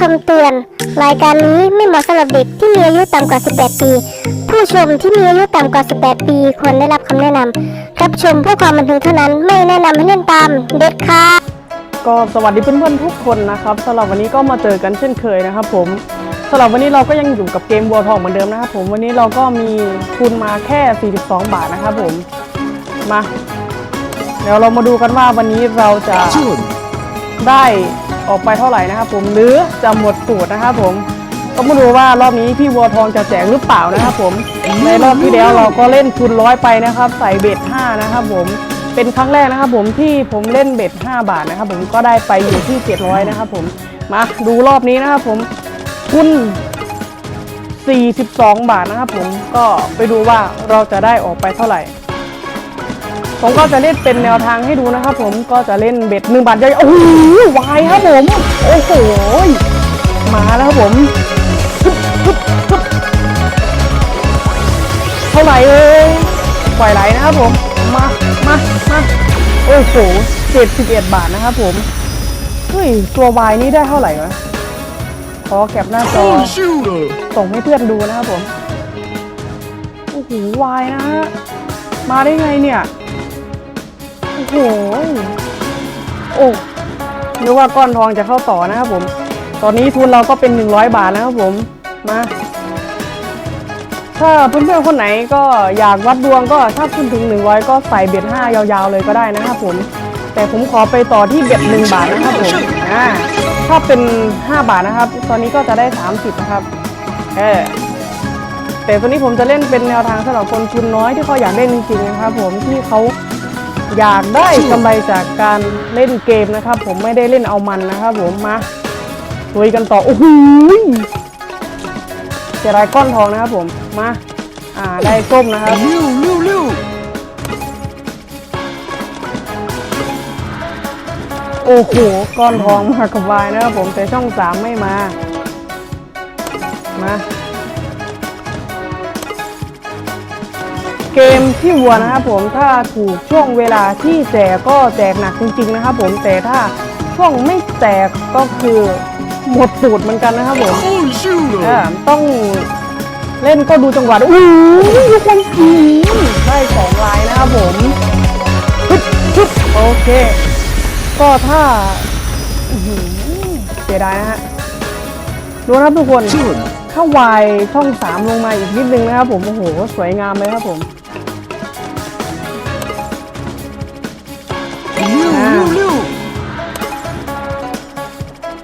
คำเตือน รายการนี้ไม่เหมาะสำหรับเด็กที่มีอายุต่ำกว่า 18 ปี ผู้ชมที่มีอายุต่ำกว่า 18 ปีควรได้รับคำแนะนำรับชมเพื่อความบันเทิงเท่านั้นไม่แนะนำให้เล่นตามเด็ดขาดก็สวัสดีเพื่อนๆทุกคนนะครับสำหรับวันนี้ก็มาเจอกันเช่นเคยนะครับผมสำหรับวันนี้เราก็ยังอยู่กับเกมวัวทองเหมือนเดิมนะครับผมวันนี้เราก็มีทุนมาแค่ 42 บาทนะครับผมมาเดี๋ยวเรามาดูกันว่าวันนี้เราจะได้ ออกไปเท่าไหร่นะครับผมหรือจะหมดสูตรนะครับผมก็มาดูว่ารอบนี้พี่วัวทองจะแจกหรือเปล่านะครับผมในรอบที่แล้วเราก็เล่นทุนร้อยไปนะครับ ใส่เบ็ด5นะครับผมเป็นครั้งแรกนะครับผมที่ผมเล่นเบ็ด5บาทนะครับผมก็ได้ไปอยู่ที่ 700นะครับผมมาดูรอบนี้นะครับผมทุน42 บาทนะครับผมก็ไปดูว่าเราจะได้ออกไปเท่าไหร่ ผมก็จะเล่นเป็นแนวทางให้ดูนะครับผมก็จะเล่นเบ็ดหนึ่งบาทย่อยโอ้โหวายครับผม โอ้โหมาแล้วครับผมฮึบฮึบฮึบเท่าไหร่เอ้ยปล่อยไหลนะครับผมมามามาโอ้โห71บาทนะครับผมเฮ้ยตัววายนี้ได้เท่าไหร่วะขอแคปหน้าจอ shooter. ส่งให้เพื่อนดูนะครับผมโอ้โหวายนะฮะมาได้ไงเนี่ย โอ้โหโอ้นึกว่าก้อนทองจะเข้าต่อนะครับผม ตอนนี้ทุนเราก็เป็น 100 บาทนะครับผมมาถ้าเพื่อนๆคนไหนก็อยากวัดดวงก็ถ้าขึ้นถึง 100 ก็ใส่เบ็ด5ยาวๆเลยก็ได้นะครับผม แต่ผมขอไปต่อที่เบ็ด1บาทนะครับผมอ่าถ้าเป็น 5 บาทนะครับ ตอนนี้ก็จะได้ 30 นะครับเออแต่ตัวนี้ผมจะเล่นเป็นแนวทางสำหรับคนทุนน้อยที่เขาอยากเล่นจริงๆนะครับผมที่เขา อยากได้กำไรจากการเล่นเกมนะครับ ผมไม่ได้เล่นเอามันนะครับ ผมมาลุยกันต่อโอ้โหเสียดายก้อนทองนะครับ ผมมาอ่าได้ก้มนะครับ Liu, Liu, Liu. โอ้โหก้อนทองมากับวายนะครับผมแต่ช่องสามไม่มามา เกมที่วัวนะครับผมถ้าถูกช่วงเวลาที่แจกก็แจกหนักจริงๆนะครับผมแต่ถ้าช่วงไม่แจกก็คือหมดสูตรเหมือนกันนะครับผม Holy เอ shooter. อต้องเล่นก็ดูจังหวะด้วยอู้ยทุกคนผีได้สองลายนะครับผมฮึบฮึบโอเค ก็ถ้าอื้อหือเสียดายนะฮะดูนะครับทุกคน Chun. ถ้าวายช่องสามลงมาอีกนิดนึงนะครับผม โอ้โห สวยงามเลยครับผม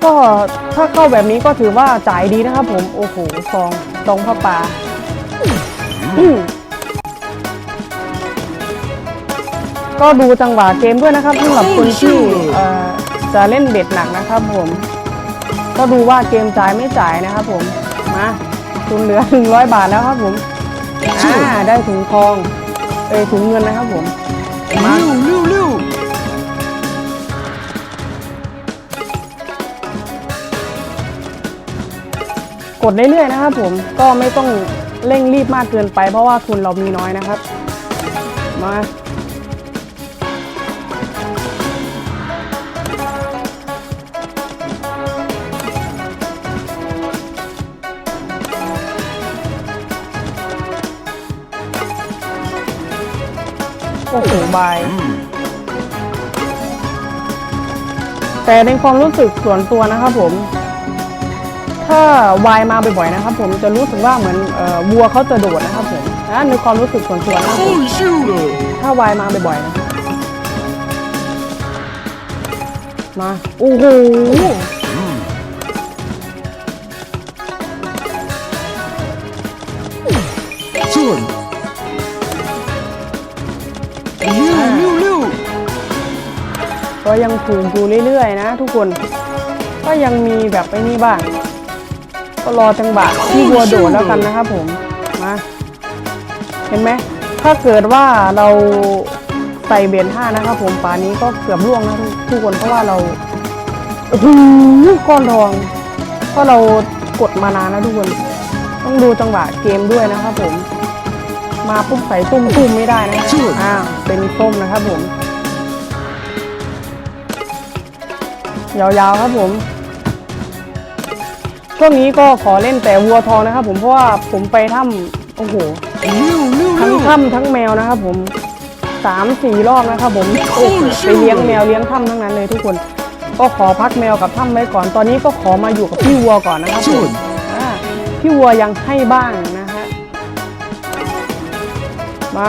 ก็ถ้าเข้าแบบนี้ก็ถือว่าจ่ายดีนะครับผม โอ้โหซองซองผ้าป่าอืมก็ดูจังหวะเกมด้วยนะครับสำหรับคนที่เอ่อจะเล่นเบ็ดหนักนะครับผม ก็ดูว่าเกมจ่ายไม่จ่ายนะครับผม มาทุนเหลือ100บาทแล้วครับผมอ่าได้ถุงทอง เอ้ยถุงเงินนะครับผม Liu, Liu, Liu. กดเรื่อยๆนะครับผมก็ไม่ต้องเร่งรีบมากเกินไป เพราะว่าทุนเรามีน้อยนะครับ มาโอ้โหบาย แต่ในความรู้สึกส่วนตัวนะครับผม ถ้าวายมาบ่อยๆนะครับผมจะรู้สึกว่าเหมือนเอ่อวัวเขาจะโดดนะครับผมนะในความรู้สึกส่วนตัวนะครับผม Holy shooter. ถ้าวายมาบ่อยๆนะมาโอ้โห Chun. Liu, Liu, Liu. ก็ยังถูกอยู่เรื่อยๆนะทุกคน ก็ยังมีแบบไอ้นี่บ้าง ก็รอจังหวะที่วัวโดดแล้วกันนะครับผมมาเห็นไหมถ้าเกิดว่าเราใส่เบนห้านะครับผมป่านี้ก็เกือบล่วงนะทุกคนเพราะว่าเราโอ้โหก้อนทองก็เรากดมานานนะทุกคนต้องดูจังหวะเกมด้วยนะครับผม มาปุ๊บใส่ตุ้มตุ้มไม่ได้นะออ้าวเป็นส้มนะครับผมยาวๆครับผม ช่วงนี้ก็ขอเล่นแต่วัวทองนะครับ ผมเพราะว่าผมไปถ้ำโอ้โหทั้งถ้ำทั้งแมวนะครับ ผมสามสี่รอบนะครับ ผมไปเลี้ยงแมวเลี้ยงถ้ำทั้งนั้นเลยทุกคน ก็ขอพักแมวกับถ้ำไว้ก่อนตอนนี้ก็ขอมาอยู่กับพี่วัวก่อนนะครับผมพี่วัวยังให้บ้างนะฮะมา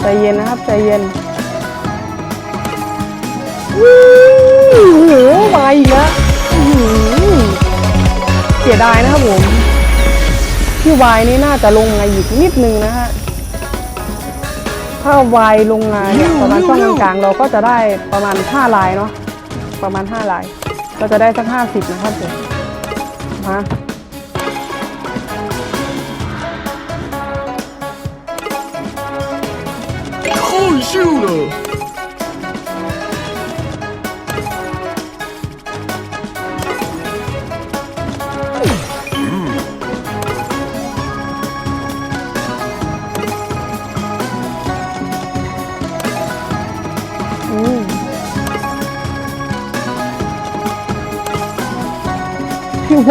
ใจเย็นนะครับใจเย็น อู้หูมาอีกแล้วอื้อหือเสียดายนะครับผม พี่วายนี่น่าจะลงมาอีกนิดนึงนะฮะ ถ้าวายลงมาเนี่ยประมาณช่องกลางๆเราก็จะได้ประมาณ5ลายเนาะ ประมาณ5ลาย ก็จะได้สัก50นะครับผมมา 太秀了，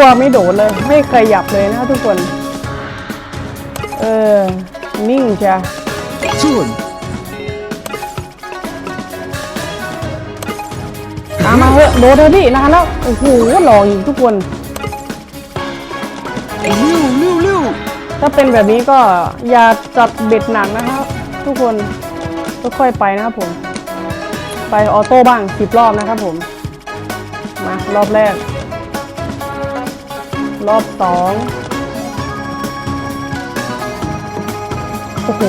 ขั้วไม่โดดเลย ไม่ขยับเลยนะทุกคน เออ นิ่งจ้ะช่วนมามาเหอะโดดเถอะพี่นานแล้ว โอ้โหหลอกอีกทุกคนลิ้วลิ้วลิ้วถ้าเป็นแบบนี้ก็อย่าจับเบ็ดหนังนะครับ ทุกคนค่อยๆไปนะครับผม ไปออโต้บ้างสิบรอบนะครับผม มารอบแรก รอบสองโอ้โห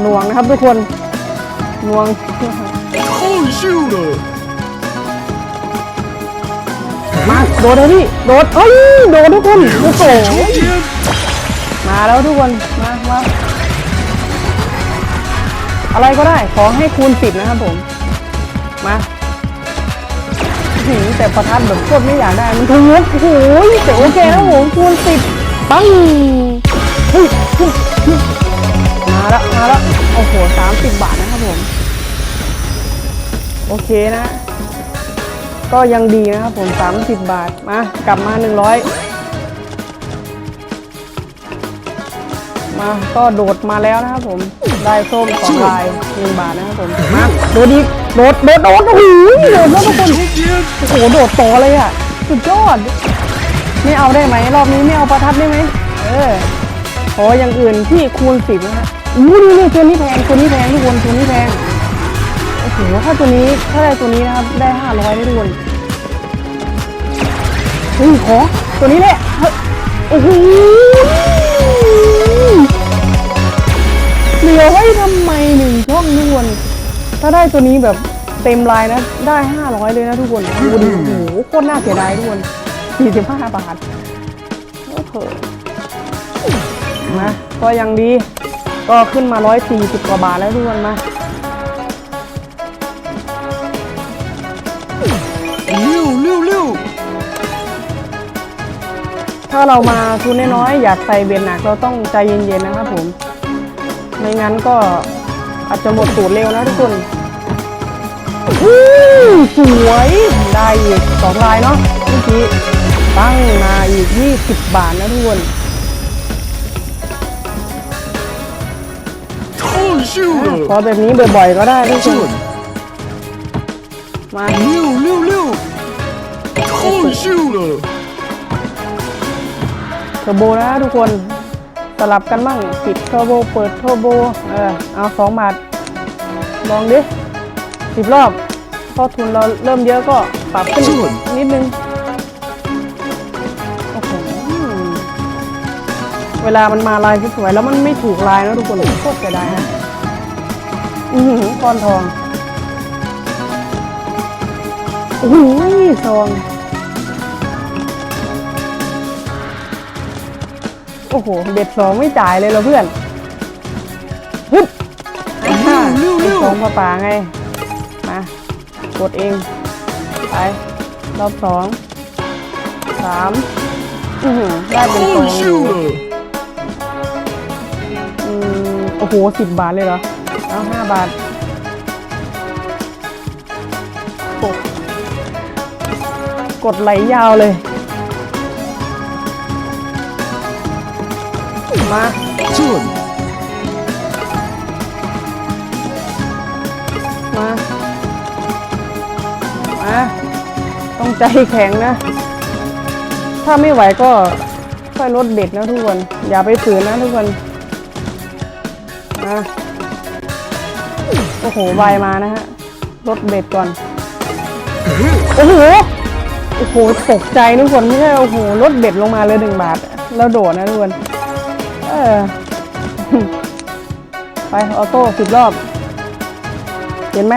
หน่วงนะครับทุกคนหน่วง Holy shooter มาโดดเลยพี่โดดเอ้ยโดดทุกคนโอ้โหมาแล้วทุกคนมามาอะไรก็ได้ขอให้คูณสิดนะครับผม มา หืมแต่ประทัดแบบโคตรไม่อยากได้ มันทะลุโอ้โหแต่โอเคนะผมคูณสิบปังเฮ้ยมาแล้วมาแล้วโอ้โหสามสิบบาทนะครับผม โอเคนะ ก็ยังดีนะครับผมสามสิบบาท มา กลับมาหนึ่งร้อยมาก็โดดมาแล้วนะครับผม ได้ส้มสองลายหนึ่งบาทนะครับผม มาโดดอีก โดดโดดโดดโอ้โหโดดแล้วทุกคน，โอ้โหโดดต่อเลยอะสุดยอดไม่เอาได้ไหมรอบนี้ไม่เอาประทัดได้ไหมเออขออย่างอื่นที่คูณสิบนะฮะอู้นี่นี่ตัวนี้แพงตัวนี้แพงทุกคนตัวนี้แพงโอ้โหถ้าตัวนี้ถ้าได้ตัวนี้นะครับได้ห้าร้อยได้ทุกคนเฮ้ยขอตัวนี้แหละเฮ้ยโอ้โหเหลือไว้ทำไมหนึ่งช่องทุกคน ถ้าได้ตัวนี้แบบเต็มลายนะ ได้ 500 เลยนะทุกคนดูดิโอ้โหโคตรน่าเสียดายทุกคน 45 บาทโอ้โหนะก็ยังดี ก็ขึ้นมา 140 กว่าบาทแล้วทุกคนมาลิ้วลิ้วลิ้วถ้าเรามาทุนน้อยๆอยากใส่เบียนหนักเราต้องใจเย็นๆนะครับผม ไม่งั้นก็อาจจะหมดสูตรเร็วนะทุกคน อู้สวย ได้สองลายเนาะเมื่อกี้ตั้งมาอีก 20 บาทนะทุกคนพอแบบนี้บ่อยๆก็ได้ทุกคนมาเร็วเร็วเร็วโอ้ชิวเลยเทอร์โบนะทุกคนสลับกันบ้างปิดเทอร์โบเปิดเทอร์โบเออเอาสองบาทลองดิ สิบรอบพอทุนเราเริ่มเยอะก็ปรับขึ้นอีกนิดนึง โอ้โห เวลามันมาลายสวยๆแล้วมันไม่ถูกลายนะทุกคนโคตรเสียดายนะอือหือก้อนทองโอ้โหทอง โอ้โห เบ็ดสองไม่จ่ายเลยเหรอเพื่อนฮึบอ่าเบ็ดสองป่าป่าไงมา กดเอง ไป รอบสองสามได้เป็นกอนี้อืมโอ้โหสิบบาทเลยเหรอแล้วห้าบาทหกกดไหลยาวเลย มา ชวน ต้องใจแข็งนะ ถ้าไม่ไหวก็ค่อยลดเบ็ดนะทุกคน อย่าไปฝืนนะทุกคนมาโอ้โหวายมานะฮะลดเบ็ดก่อน โอ้โห โอ้โห ตกใจทุกคนไม่ใช่โอ้โหลดเบ็ดลงมาเลยหนึ่งบาท แล้วโดดนะทุกคน เออ ไปออโต้สิบรอบ เห็นไหม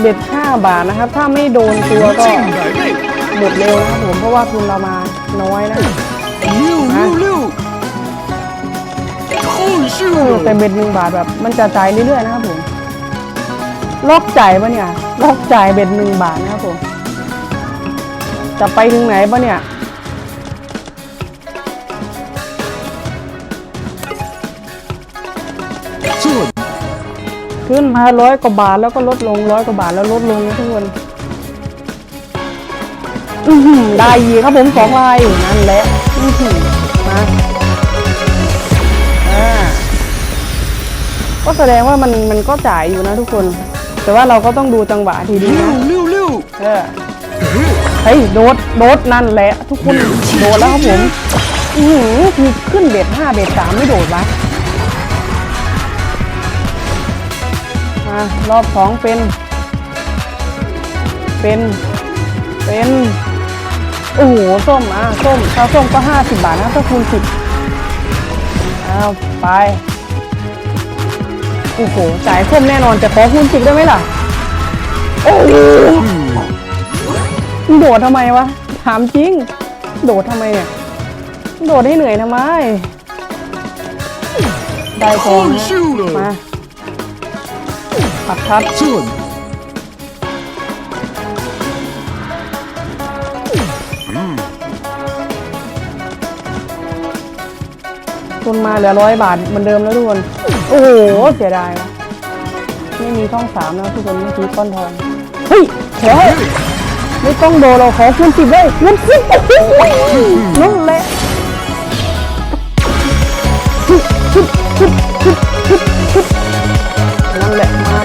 เบ็ด5บาทนะครับ ถ้าไม่โดนตัวก็หมดเร็วนะครับผมเพราะว่าทุนเรามาน้อยนะแต่เบ็ดหนึ่งบาทแบบมันจะจ่ายเรื่อยๆนะครับผมล็อกจ่ายปะเนี่ยล็อกจ่ายเบ็ดหนึ่งบาทนะครับผมจะไปถึงไหนปะเนี่ย ขึ้นมาร้อยกว่าบาทแล้วก็ลดลงร้อยกว่าบาทแล้วลดลงนะทุกคนได้ยีครับผมสองลายนั่นแหละมาก็แสดงว่ามันมันก็จ่ายอยู่นะทุกคน แต่ว่าเราก็ต้องดูจังหวะทีดีนะเออเฮ้ยโดดโดดนั่นแหละ ทุกคนโดดแล้วครับผมอือคือขึ้นเบ็ดห้าเบ็ดสามไม่โดดวะ มารอบสองเป็น เป็น เป็น โอ้โห ส้ม อะ ส้มถ้าส้มก็ห้าสิบบาทนะถ้าคูณสิบเอาไป โอ้โห จ่ายส้มแน่นอนแต่ขอคูณสิบได้ไหมล่ะ โอ้โหมึงโดดทำไมวะ ถามจริง โดดทำไมเนี่ยมึงโดดให้เหนื่อยทำไม ได้ทอง太นะ秀มา attraction ทุนมาเหลือร้อยบาทเหมือนเดิมแล้วทุกคน โอ้โห เสียดายนะไม่มีช่องสามแล้วทุกคนเมื่อกี้ก้อนทอง เฮ้ยขอไม่ต้องโดเราขอคูณสิบเลยคูณสิบโอ้โหนุ่นแหละ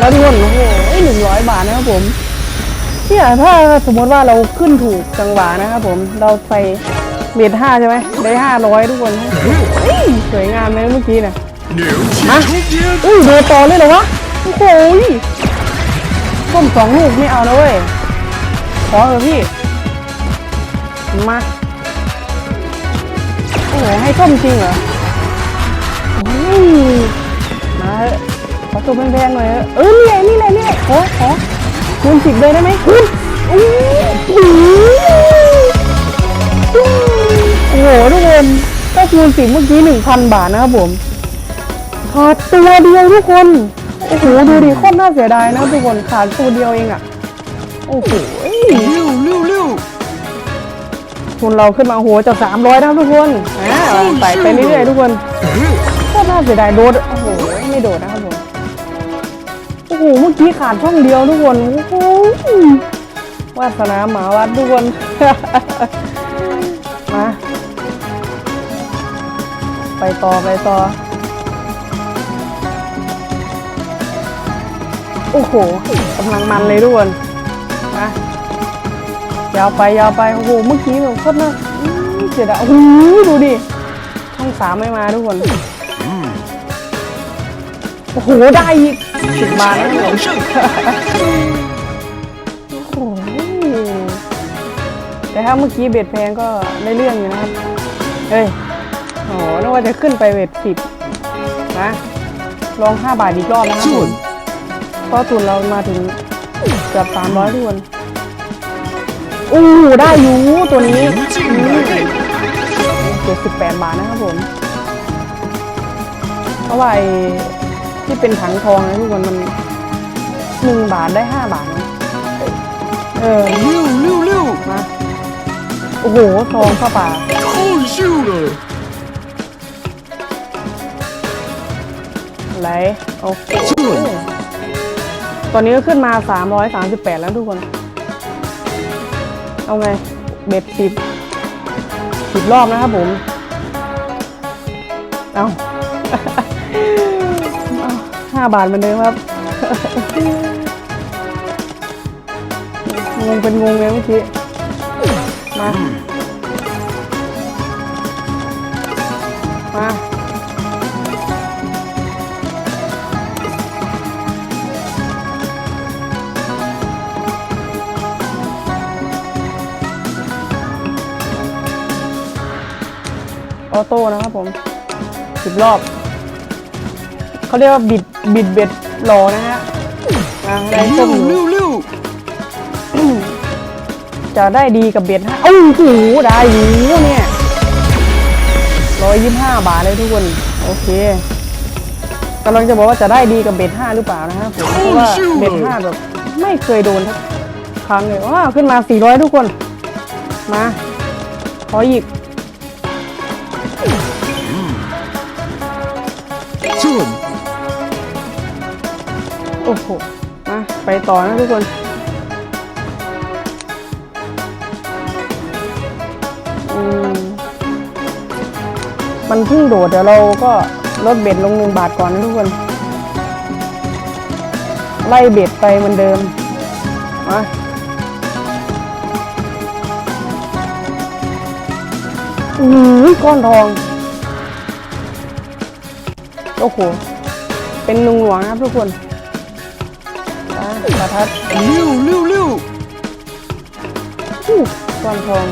ครับทุกคนโอ้โหหนึ่งร้อยบาทนะครับผมเนี่ยถ้าสมมติว่าเราขึ้นถูกจังหวะนะครับผมเราไปเบ็ดห้าใช่ไหมได้ห้าร้อยทุกคนสวยงามเลยเมื่อกี้เนี่ยฮะอุ้ยโดนต่อเลยเหรอวะโอ้โหต้มสองลูกไม่เอานะเว้ยขอเถอะพี่มาโอ้โหให้ต้มจริงเหรอโอ้ยมา อตัวแพงๆหน่อยเออนี่ไงนี่เลยนี่เลยขอขอคูณสิบเลยได้ไหมคูณโอ้โหทุกคนถ้าคูณสิบเมื่อกี้หนึ่งพันบาทนะครับผมขาดตัวเดียวทุกคนโอ้โหดูดิโคตรน่าเสียดายนะทุกคนขาดตัวเดียวเองอะโอ้โหทุนเราขึ้นมาโหจะสามร้อยนะทุกคนอ่าไปไปเรื่อยๆทุกคนโคตรน่าเสียดายโดดโอ้โหไม่โดดนะ หเมื่อกี้ขาดช่องเดียวทุกคน โอ้วาสนาหมาวัดทุกคน มา ไปต่อไปต่อ โอ้โหกำลังมันเลยทุกคน มายาวไปยาวไป โอ้โห เมื่อกี้แบบโคตรน่าอื้อเสียดายโอ้โหดูดิ ช่องสามไม่มาทุกคน โอ้โห ได้อีก ถึงมาแล้วหลงชึ่งโอ้โหแต่ถ้าเมื่อกี้เบ็ดแพงก็ได้เรื่องอยู่นะครับ เฮ้ยโอ้โหนึกว่าจะขึ้นไปเบ็ดสิบนะลอง 5 บาทอีกรอบนะครับผมเพราะตุนเรามาถึงเกือบสามร้อยทุนอู้ได้อยู่ตัวนี้เจ็ดสิบแปดบาทนะครับผมเพราะว่ ที่เป็นถังทองนะทุกคนมันหนึ่งบาทได้ห้าบาทนะเออลิ้วลิ้วลิ้วนะโอ้โหทองเข้าป่าโคตรชิวเลยไหลโอ้ชิตอนนี้ก็ขึ้นมาสามร้อยสาม338 แล้วทุกคน เอาไง เบ็ดสิบสิบรอบนะครับผม เอา เอาห้าบาทเหมือนเดิมครับ งงเป็นงงเลยเมื่อกี้ มา มาออโต้นะครับผมสิบรอบ เขาเรียกว่าบิด บิดเบ็ดหล่อนะฮะทางได้ส้มอจะได้ดีกับเบ็ดฮะโอ้โหได้อยู่เนี่ยร้อยยี่ห้าบาทเลยทุกคน โอเคกำลังจะบอกว่าจะได้ดีกับเบ็ดห้าหรือเปล่านะฮะผมเพราะว่าเบ็ดห้าแบบไม่เคยโดนทักครั้งเลยว้าขึ้นมาสี่ร้อยทุกคน มาขออีก โอ้โหมาไปต่อนะทุกคนอืมมันเพิ่งโดดเดี๋ยวเราก็ลดเบ็ดลงหนึ่งบาทก่อนนะทุกคน ไล่เบ็ดไปเหมือนเดิมมาอู้หูก้อนทอง โอ้โห เป็นลุงหลวงนะครับทุกคน ประทัดลิ้วลิ้วลิ้วก้อนทอง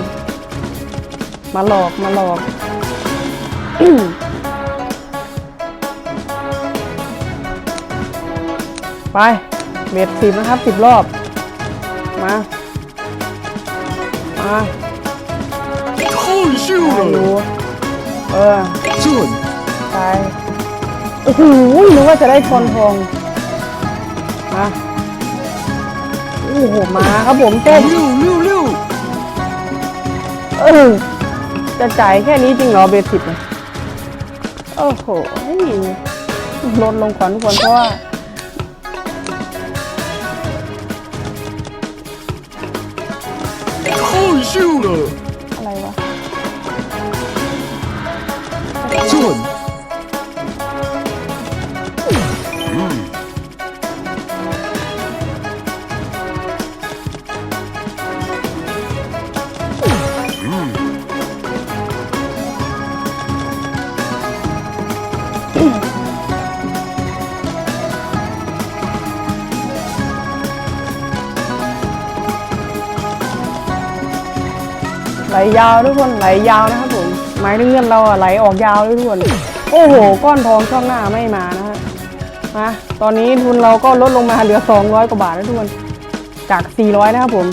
มาหลอกมาหลอกไป เม็ดสิบนะครับสิบรอบ มา มาคู่ชิวเลเออชุดไป โอ้โหนึกว่าจะได้คองทอง มา โอ้โหมาครับผมเต้นเร็วเวเออจะจ่ายแค่นี้จริงเหรอเบสิกโอ้โหลดลงก่อนทุกคนเพราะว่าโอ้ยชิวเลยอะไรวะส่วน ยาวทุกคนไหลยาวนะครับผมหมายถึงเงินเราอะไหลออกยาวทุกคนโอ้โห ก้อนทองช่องหน้าไม่มานะฮะมาตอนนี้ทุนเราก็ลดลงมาเหลือ 200 กว่าบาทแล้วทุกคนจาก 400 นะครับผม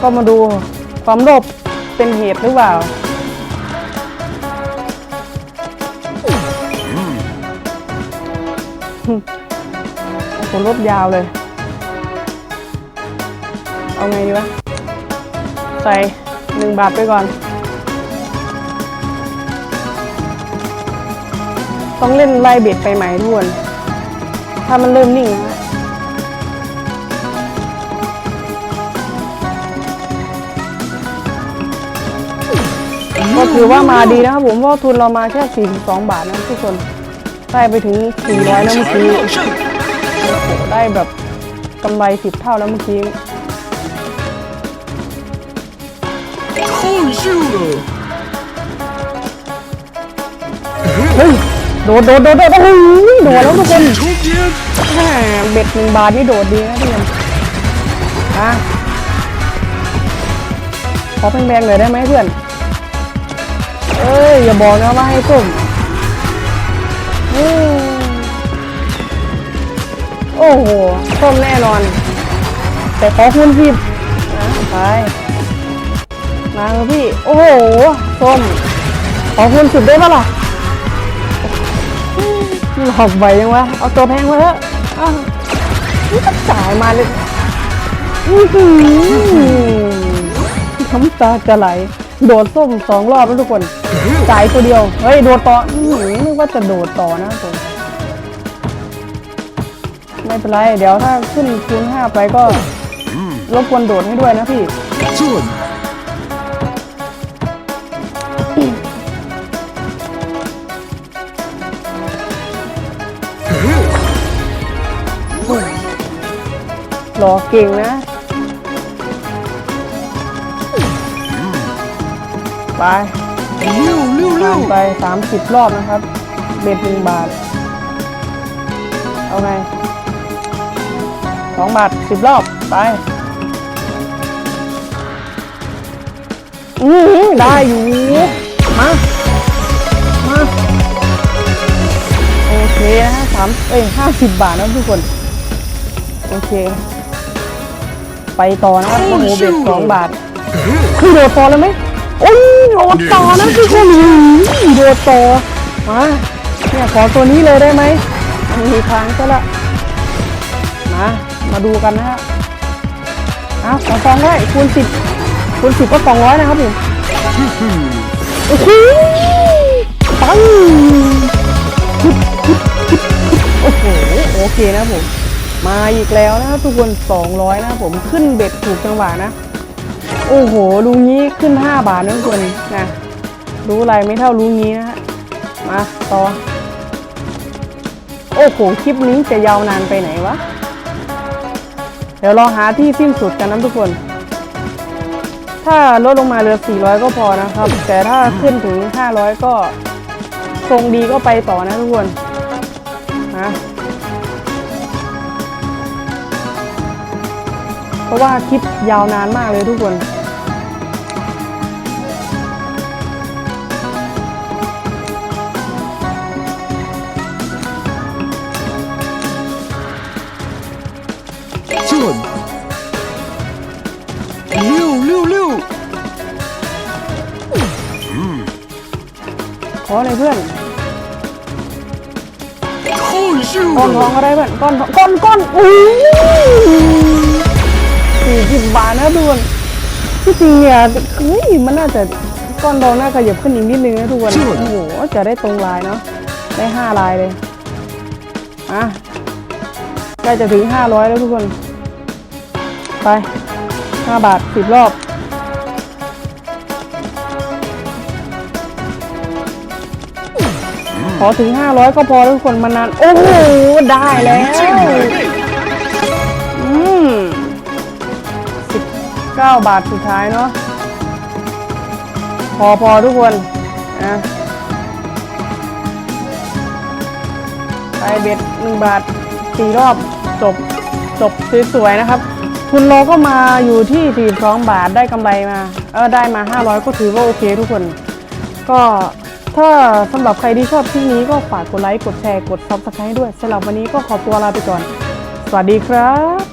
ก็มาดูความโลภเป็นเหตุหรือเปล่าโอ้โหลดยาวเลย เอาไงดีวะ ใส่ หนึ่งบาทไปก่อน ต้องเล่นไล่เบ็ดไปไหม่ทุกคนถ้ามันเริ่มนิ่งนะก็ถือว่ามาดีนะครับผมเพราะทุนเรามาแค่ 42 บาทนะทุกคนได้ไปถึง 400 แล้วเมื่อกี้要胜，โอ้โหได้แบบกำไร 10 เท่าแล้วเมื่อกี้ เฮ้ยโดดโดดโดดโดดโอ้โหโดดแล้วทุกคน，แหมเบ็ดหนึ่งบาทนี่โดดดีนะทุกคนอะขอแพงๆหน่อยได้ไหมเพื่อน เอ้ยอย่าบอกนะว่าให้ส้มอืมโอ้โหส้มแน่นอน แต่ขอคุณสิบนะไป มาเลยพี่ โอ้โหส้มขอคุณสิบได้ปะล่ะหลอกใบยังวะ เอาตัวแพงมาเถอะนี่ก็จ่ายมาเลยอื้อหือน้ำตาจะไหล โดดส้มสองรอบแล้วทุกคน จ่ายตัวเดียว เฮ้ย โดดต่อหือนึกว่าจะโดดต่อนะทุกคนไม่เป็นไร เดี๋ยวถ้าขึ้นคูณห้าไปก็รบกวนโดดให้ด้วยนะพี่ รอเก่งนะ ไปลิ้วลิ้วลิ้ไป 30 รอบนะครับ เบ็ดหนึ่งบาท เอาไงสองบาทสิบรอบ ไป อือได้อยู่ มา มา โอเคนะสามเอ้ยห้าสิบบาทนะทุกคน โอเค ไปต่อนะครับโอ้โหเบ็ดสองบาทคือโดดต่อแล้วไหมโอ้ยโดดต่อนะทุกคนอุ้ยโดดต่อมาเนี่ยขอตัวนี้เลยได้ไหมมีทางซะละมามาดูกันนะฮะอ้าวขอซองได้คูณสิบคูณสิบก็สองร้อยนะครับผมโอ้โหปังคึบคึบคึบคึบโอ้โหโอเคนะครับผม มาอีกแล้วนะครับทุกคน 200 นะผมขึ้นเบ็ดถูกจังหวะนะ โอ้โหลุงนี้ขึ้น 5 บาทนะทุกคนนะรู้อะไรไม่เท่าลุงนี้นะฮะมาต่อ โอ้โหคลิปนี้จะยาวนานไปไหนวะ เดี๋ยวรอหาที่สิ้นสุดกันนะทุกคน ถ้าลดลงมาเหลือ 400 ก็พอนะครับ แต่ถ้าขึ้นถึง 500 ก็ทรงดีก็ไปต่อนะทุกคนนะ ราะว่าคลิปยาวนานมากเลยทุกคนจุนลิ้วลิ้วลิ้วขออะไรเพื่อนก้อนทองก็ได้เพื่อนก้อนก้อนก้อนอู้ สี่สิบบาทนะทุกคนที่จริงเนี่ยเฮ้ยมันน่าจะก้อนดองน่าขยับขึ้นอีกนิดนึงนะทุกคนโอ้โหจะได้ตรงลายเนาะได้ห้าลายเลยอะใกล้จะถึงห้าร้อยแล้วทุกคน ไปห้าบาทสิบรอบขอถึงห้าร้อยก็พอทุกคนมานาน โอ้โห ได้แล้ว อืม 9 บาทสุดท้ายเนาะพอพอทุกคนนะไปเบ็ด1บาท4รอบจบจบสวยๆนะครับ ทุนเราก็มาอยู่ที่42บาทได้กำไรมา เออได้มา 500 ก็ถือว่าโอเคทุกคน ก็ถ้าสำหรับใครที่ชอบคลิปนี้ก็ฝากกดไลค์ กดแชร์ กด Subscribe ด้วยสำหรับวันนี้ก็ขอตัวลาไปก่อน สวัสดีครับ